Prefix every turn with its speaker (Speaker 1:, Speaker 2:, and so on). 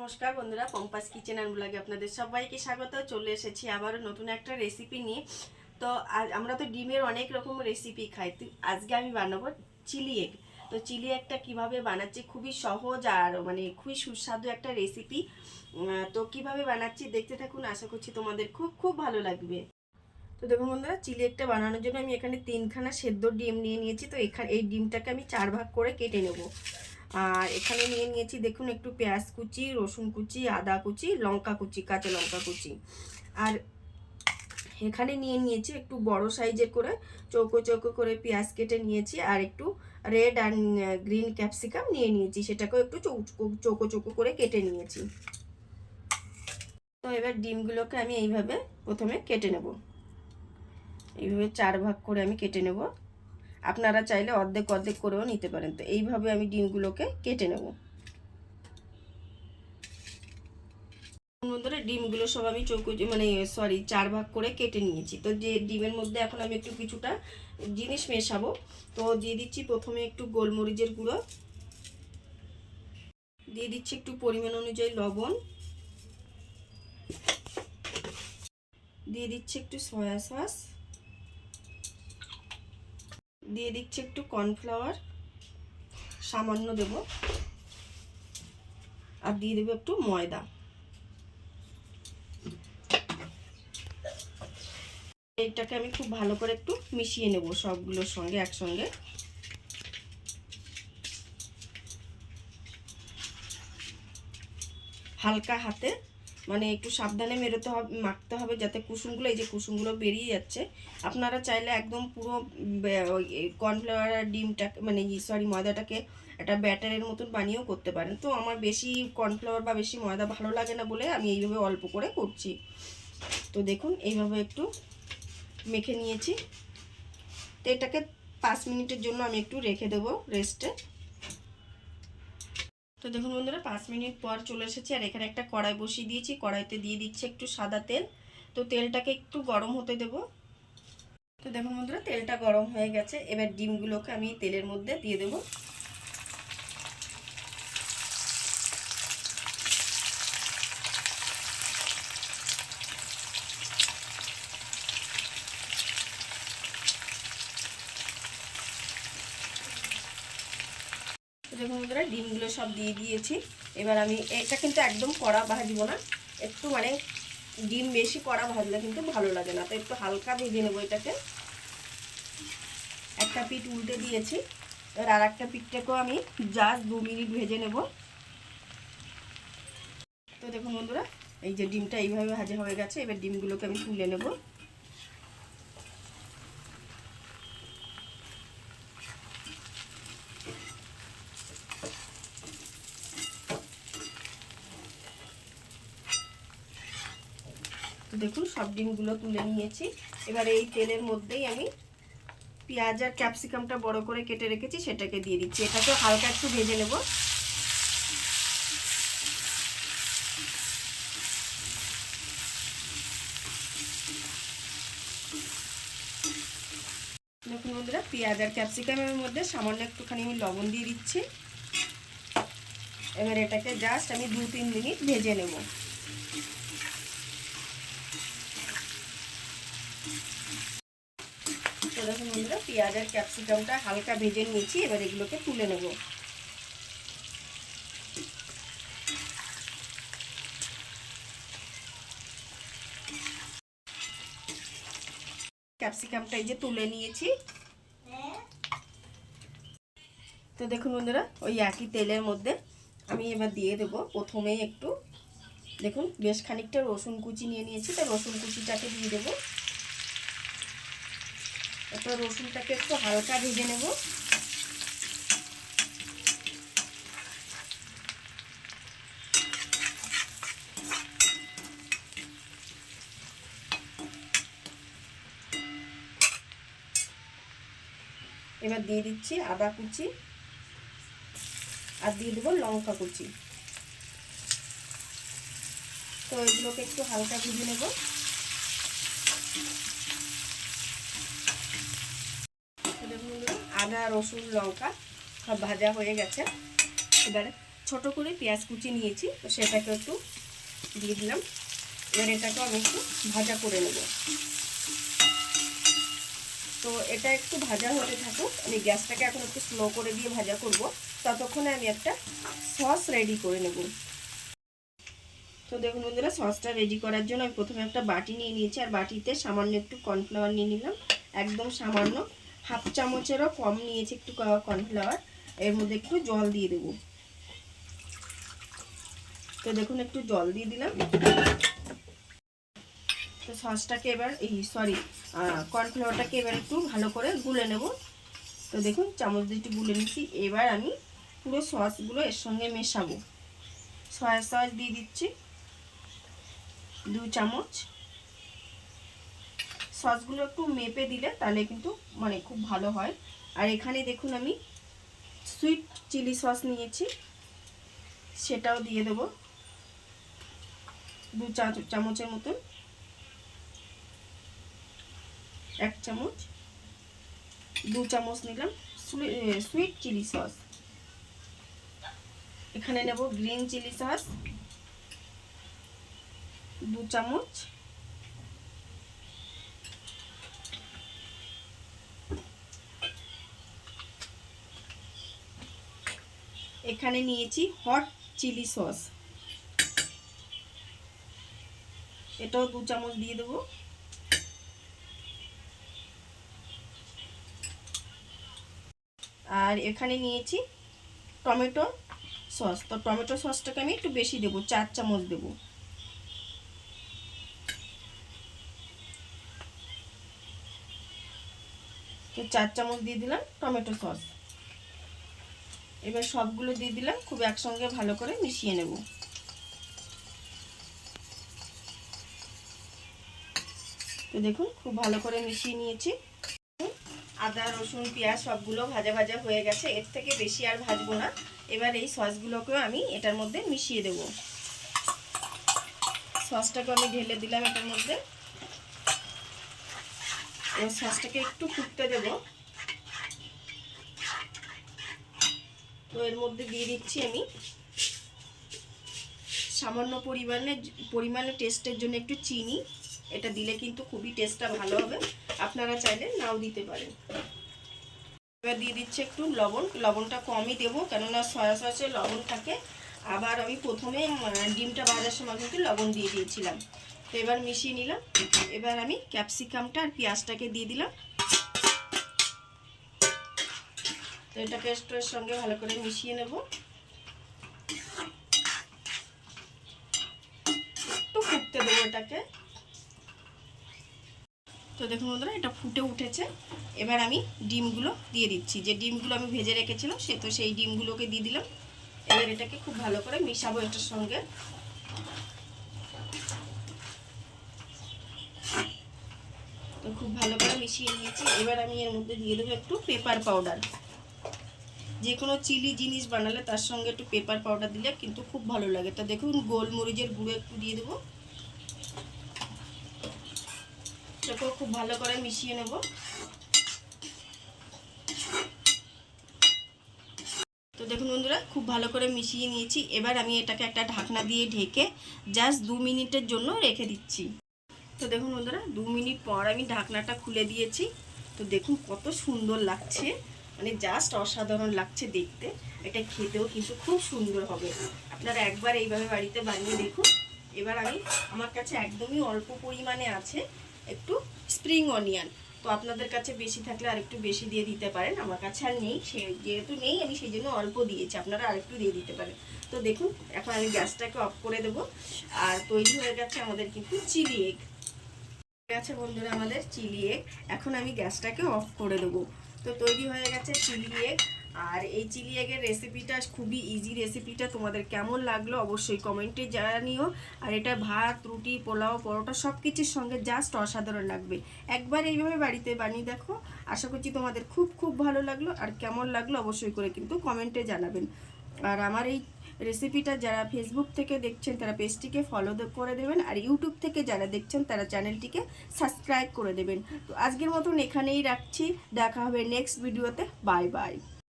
Speaker 1: নমস্কার বন্ধুরা, পম্পাস kitchen and ব্লগে আপনাদের সবাইকে স্বাগত। চলে এসেছি আবারও নতুন একটা রেসিপি নিয়ে। তো আজ আমরা তো ডিমের অনেক রকম রেসিপি খাই। আজকে আমি বানাবো চিলি এগ তো চিলি একটা কীভাবে বানাচ্ছি খুবই সহজ আর মানে খুবই সুস্বাদু একটা রেসিপি তো কীভাবে বানাচ্ছি দেখতে থাকুন, আশা করছি তোমাদের খুব খুব ভালো লাগবে। তো দেখুন বন্ধুরা, চিলি একটা বানানোর জন্য আমি এখানে তিনখানা সেদ্ধ ডিম নিয়ে নিয়েছি। তো এখানে এই ডিমটাকে আমি চার ভাগ করে কেটে নেব। আর এখানে নিয়ে নিয়েছি, দেখুন, একটু পেঁয়াজ কুচি, রসুন কুচি, আদা কুচি, লঙ্কা কুচি, কাঁচা লঙ্কা কুচি। আর এখানে নিয়ে নিয়েছি একটু বড় সাইজের করে, চৌকো চৌকো করে পেঁয়াজ কেটে নিয়েছি আর একটু রেড অ্যান্ড গ্রিন ক্যাপসিকাম নিয়ে নিয়েছি, সেটাকেও একটু চৌকো চৌকো করে কেটে নিয়েছি। তো এবার ডিমগুলোকে আমি এইভাবে প্রথমে কেটে নেব। এইভাবে চার ভাগ করে আমি কেটে নেব। আপনারা চাইলে অর্ধেক অর্ধেক করেও নিতে পারেন। তো এইভাবে আমি ডিমগুলোকে কেটে নেব। বন্ধুরা ডিমগুলো সব আমি চৌকো মানে সরি চার ভাগ করে কেটে নিয়েছি। তো যে ডিমের মধ্যে এখন আমি একটু কিছুটা জিনিস মেশাবো, তো দিয়ে দিচ্ছি প্রথমে একটু গোলমরিচের গুঁড়ো। দিয়ে দিচ্ছি একটু পরিমাণ অনুযায়ী লবণ। দিয়ে দিচ্ছি একটু সয়া সস। দিয়ে দিচ্ছি একটু কর্নফ্লাওয়ার সামান্য দেব। আর দিয়ে দেবো একটু ময়দা। এইটাকে আমি খুব ভালো করে একটু মিশিয়ে নেব সবগুলোর সঙ্গে, একসঙ্গে। হালকা হাতে মানে একটু সাবধানে মেরোতে হবে, মাখতে হবে যাতে কুসুমগুলো, এই যে কুসুমগুলো বেরিয়ে যাচ্ছে। আপনারা চাইলে একদম পুরো কর্নফ্লাওয়ার আর ডিমটা মানে সরি ময়দাটাকে একটা ব্যাটারের মতন বানিয়েও করতে পারেন। তো আমার বেশি কর্নফ্লাওয়ার বা বেশি ময়দা ভালো লাগে না বলে আমি এইভাবে অল্প করে করছি। তো দেখুন, এইভাবে একটু মেখে নিয়েছি। তো এটাকে পাঁচ মিনিটের জন্য আমি একটু রেখে দেবো রেস্টে তো দেখুন বন্ধুরা, পাঁচ মিনিট পর চলে এসেছি, আর এখানে একটা কড়াই বসিয়ে দিয়েছি। কড়াইতে দিয়ে দিচ্ছি একটু সাদা তেল। তো তেলটাকে একটু গরম হতে দেব। তো দেখুন বন্ধুরা, তেলটা গরম হয়ে গেছে। এবার ডিমগুলোকে আমি তেলের মধ্যে দিয়ে দেবো। দেখুন বন্ধুরা ডিমগুলো সব দিয়ে দিয়েছি। এবার আমি এটা কিন্তু একদম কড়া ভাজবো না। একটু মানে ডিম বেশি কড়া ভাজলে কিন্তু ভালো লাগে না। তো একটু হালকা ভেজে নেব এটাকে। একটা পিঠ উল্টে দিয়েছি। এবার আর একটা পিঠটাকেও আমি জাস্ট দু মিনিট ভেজে নেব। তো দেখুন বন্ধুরা, এই যে ডিমটা এইভাবে ভাজা হয়ে গেছে। এবার ডিমগুলোকে আমি তুলে নেব। দেখুন, সব ডিমগুলো তুলে নিয়েছি। এবার এই তেলের মধ্যেই আমি পেঁয়াজ আর ক্যাপসিকামটা বড় করে কেটে রেখেছি, সেটাকে দিয়ে দিচ্ছি। এটাকে হালকা একটু ভেজে নেব। দেখুন বন্ধুরা, পেঁয়াজ আর ক্যাপসিকামের মধ্যে সামান্য একটুখানি আমি লবণ দিয়ে দিচ্ছি। এবার এটাকে জাস্ট আমি দু তিন মিনিট ভেজে নেব তো দেখুন বন্ধুরা পেঁয়াজ আর ক্যাপসিকামটা হালকা ভেজে নিয়েছি, এবার এগুলোকে তুলে নেব। ক্যাপসিকামটা এই যে তুলে নিয়েছি। তো দেখুন বন্ধুরা, ওই একই তেলের মধ্যে আমি এবার দিয়ে দেব, প্রথমেই একটু। দেখুন, বেশ খানিকটা রসুন কুচি নিয়ে নিয়েছি, তো রসুন কুচিটাকে দিয়ে দেবো। এরপর রসুনটাকে একটু হালকা ভেজে নেব। এবার দিয়ে দিচ্ছি আদা কুচি আর দিয়ে দেবো লঙ্কা কুচি। তো এগুলোকে একটু হালকা ভেজে নেব। আদা রসুন লঙ্কা সব ভাজা হয়ে গেছে। এবারে ছোট করে পেঁয়াজ কুচি নিয়েছি, তো সেটাকে একটু দিয়ে দিলাম। এবার এটাকে আমি একটু ভাজা করে নেব। তো এটা একটু ভাজা হতে থাকুক, আমি গ্যাসটাকে এখন একটু স্লো করে দিয়ে ভাজা করব, ততক্ষণে আমি একটা সস রেডি করে নেব। তো দেখুন বন্ধুরা, সসটা রেডি করার জন্য আমি প্রথমে একটা বাটি নিয়ে নিয়েছি, আর বাটিতে সামান্য একটু কর্নফ্লাওয়ার নিয়ে নিলাম, একদম সামান্য হাফ চামচেরও কম নিয়েছি একটু কর্নফ্লাওয়ার। এর মধ্যে একটু জল দিয়ে দেব। তো দেখুন, একটু জল দিয়ে দিলাম। তো সসটাকে এবার এই সরি কর্নফ্লাওয়ারটাকে এবার একটু ভালো করে গুলে নেব। তো দেখুন, চামচ দিয়ে একটু গুলে নিচ্ছি এবার আমি পুরো সসগুলো এর সঙ্গে মেশাবো। সয়া সস দিয়ে দিচ্ছি। দু চামচ। সসগুলো একটু মেপে দিলে তাহলে কিন্তু মানে খুব ভালো হয়। আর এখানে দেখুন আমি সুইট চিলি সস নিয়েছি, সেটাও দিয়ে দেব। দু চামচের মতন। এক চামচ। দু চামচ নিলাম সুইট চিলি সস এখানে নেব গ্রিন চিলি সস দু চামচ। এখানে নিয়েছি হট চিলি সস এটাও দু চামচ দিয়ে দেবো। আর এখানে নিয়েছি টমেটো সস তো টমেটো সসটাকে আমি একটু বেশি দেবো, চার চামচ দেবো। চার চামচ দিয়ে দিলাম টমেটো সস এবার সবগুলো দিয়ে দিলাম, খুব একসঙ্গে ভালো করে মিশিয়ে নেব। তো দেখুন, খুব ভালো করে মিশিয়ে নিয়েছি। আদা, রসুন, পেঁয়াজ সবগুলো ভাজা ভাজা হয়ে গেছে, এর থেকে বেশি আর ভাজবো না। এবার এই সসগুলোকেও আমি এটার মধ্যে মিশিয়ে দেব। সসটাকে আমি ঢেলে দিলাম এটার মধ্যে। সসটাকে একটু ফুটতে দেব। তো এর মধ্যে দিয়ে দিচ্ছি আমি সামান্য পরিমাণে পরিমাণে টেস্টের জন্য একটু চিনি। এটা দিলে কিন্তু খুবই টেস্টটা ভালো হবে। আপনারা চাইলে নাও দিতে পারেন। এবার দিয়ে দিচ্ছে একটু লবণ। লবণটা কমই দেবো, কেননা সয়া সসে লবণ থাকে। আবার আমি প্রথমে ডিমটা ভাজার সময় কিন্তু লবণ দিয়ে দিয়েছিলাম। তো এবার মিশিয়ে নিলাম। এবার আমি ক্যাপসিকামটা আর পেঁয়াজটাকে দিয়ে দিলাম। তো এটাকে স্টোরের সঙ্গে ভালো করে মিশিয়ে নেব। একটু ফুটতে দেবো এটাকে। তো দেখুন বন্ধুরা, এটা ফুটে উঠেছে। এবার আমি ডিমগুলো দিয়ে দিচ্ছি। যে ডিমগুলো আমি ভেজে রেখেছিলাম, সে তো সেই ডিমগুলোকে দিয়ে দিলাম। এবার এটাকে খুব ভালো করে মিশাবো এটার সঙ্গে। তো খুব ভালো করে মিশিয়ে নিয়েছি। এবার আমি এর মধ্যে দিয়ে দেবো একটু পেপার পাউডার। যে কোনো চিলি জিনিস বানালে তার সঙ্গে একটু পেপার পাউডার দিলে কিন্তু খুব ভালো লাগে। তো দেখুন, গোলমরিচের গুঁড়ো একটু দিয়ে দেবো। এটাকেও খুব ভালো করে মিশিয়ে নেব। তো দেখুন বন্ধুরা, খুব ভালো করে মিশিয়ে নিয়েছি। এবার আমি এটাকে একটা ঢাকনা দিয়ে ঢেকে জাস্ট দু মিনিটের জন্য রেখে দিচ্ছি। তো দেখুন বন্ধুরা, দু মিনিট পর আমি ঢাকনাটা খুলে দিয়েছি। তো দেখুন কত সুন্দর লাগছে। মানে জাস্ট অসাধারণ লাগছে দেখতে। এটা খেতেও কিন্তু খুব সুন্দর হবে। আপনারা একবার এইভাবে বাড়িতে বানিয়ে দেখুন। এবার আমি আমার কাছে একদমই অল্প পরিমাণে আছে একটু স্প্রিং অনিয়ন তো আপনাদের কাছে বেশি থাকলে আর একটু বেশি দিয়ে দিতে পারেন। আমার কাছে আর নেই, সে যেহেতু নেই, আমি সেই জন্য অল্প দিয়েছি। আপনারা আরেকটু দিয়ে দিতে পারেন। তো দেখুন, এখন আমি গ্যাসটাকে অফ করে দেব। আর তৈরি হয়ে গেছে আমাদের কিন্তু চিলি এগ গেছে বন্ধুরা আমাদের চিলি এগ এখন আমি গ্যাসটাকে অফ করে দেবো। তো তৈরি হয়ে গেছে চিলি এগ আর এই চিলি এগের রেসিপিটা খুবই ইজি রেসিপিটা তোমাদের কেমন লাগল অবশ্যই কমেন্টে জানিও। আর এটা ভাত, রুটি, পোলাও, পরোটা সব কিছুর সঙ্গে জাস্ট অসাধারণ লাগবে। একবার এইভাবে বাড়িতে বানিয়ে দেখো। আশা করছি তোমাদের খুব খুব ভালো লাগল। আর কেমন লাগল অবশ্যই করে কিন্তু কমেন্টে জানাবেন। আর আমার এই রেসিপিটা যারা ফেসবুক থেকে দেখছেন, তারা পেজটিকে ফলো করে দেবেন। আর ইউটিউব থেকে যারা দেখছেন, তারা চ্যানেলটিকে সাবস্ক্রাইব করে দেবেন। তো আজকের মতন এখানেই রাখছি। দেখা হবে নেক্সট ভিডিওতে বাই বাই